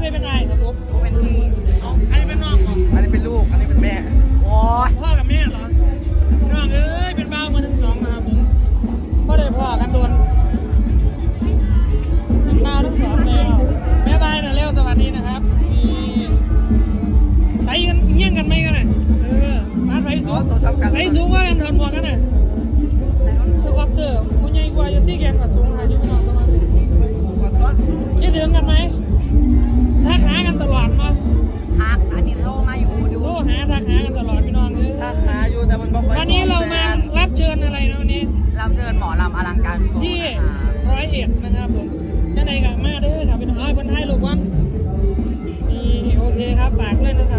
ใดเป็นน้องผู้ใดเป็นนายครับผมเป็นพี่เอาอันนี้เป็นน้องของอันนี้เป็นลูก อันนี้เป็นแม่ โอ้ยพ่อกับแม่เหรอน้องเอ้ย เป็นบ้าวมาทั้งสองนะครับผมพ่อได้พ่อกันโดนเป็นบ้าวทั้งสองแล้วแม่บายนะเร็วสวัสดีนะครับมีใส่กันเงี้ยงกันไหมกันน่ะเออมาไฟสูอ๋องตัวสำคัญไฟสูงว่ากันถอดหมวกกันน่ะ หากันตลอดพี่น้องเอ้ยทักหาอยู่แต่มันบอกวันนี้เรามารับเชิญอะไรนะวันนี้รับเชิญหมอลำอลังการที่ร้อยเอ็ดนะครับผมด้านในกับมาด้อครับพี่น้องไอ้คนไทยลูกวันนี่โอเคครับปากด้วยนะครับ